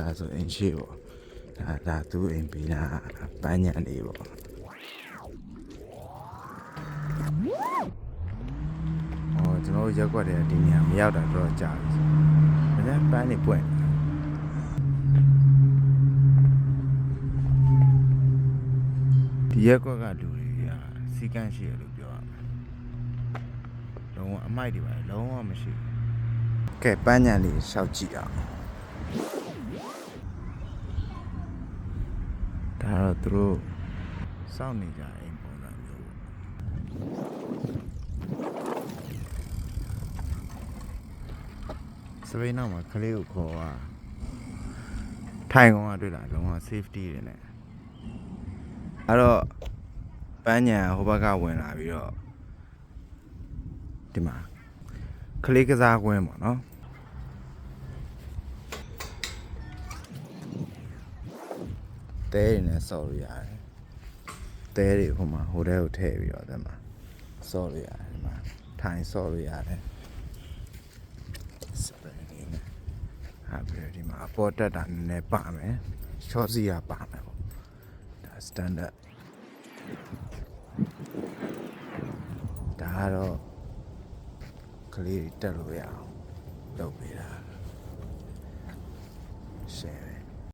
ဒါဆိုအိမ်ရှိပေါ့ဒါဒါသူ့အိမ်ပြီးတာပန်းညံလေးပေါ့ဟောကျွန်တော်တို့ရက်ကွက်တဲ့ဒီနေရာမရောက်တာတော့ကြာပြီဆိုဒါပန်းနေပွင့်ဒီရက်ကွက်ကလူတွေကစီကန်းရှိရလို့ပြောရမယ်လုံးဝအမိုက်တွေပါလုံးဝမရှိဘူးကဲပန်းညံလေးရှောက်ကြည့်အောင် ဒါတော့သူတို့စောင့်နေကြအိမ်ပုံစံမျိုးပေါ့စပိန်နောက်မှာကလေးကိုခေါ်သွားထိုင်ကောင်ကတွေ့လာလုံးဝ safety တွေနဲ့အဲ့တော့ပန်းညာဟိုဘက်ကဝင်လာပြီးတော့ဒီမှာကလေးကစားကွင်းပေါ့နော် တဲတွေနဲ့ဆော့လို့ရတယ်တဲတွေဟိုမှာဟိုထဲကိုထည့်ပြီးတော့အဲ့မှာဆော့လို့ရတယ်ဒီမှာထိုင်ဆော့လို့ရတယ်စပယ်နေနဲ့ဟာပြီးတော့ဒီမှာအပေါ်တက်တာနည်းနည်းပါမယ်ရှော့စီရပါမယ်ပေါ့ဒါ standard ဒါကတော့ကလေးတွေတက်လို့ရအောင်လုပ်ပေးတာ share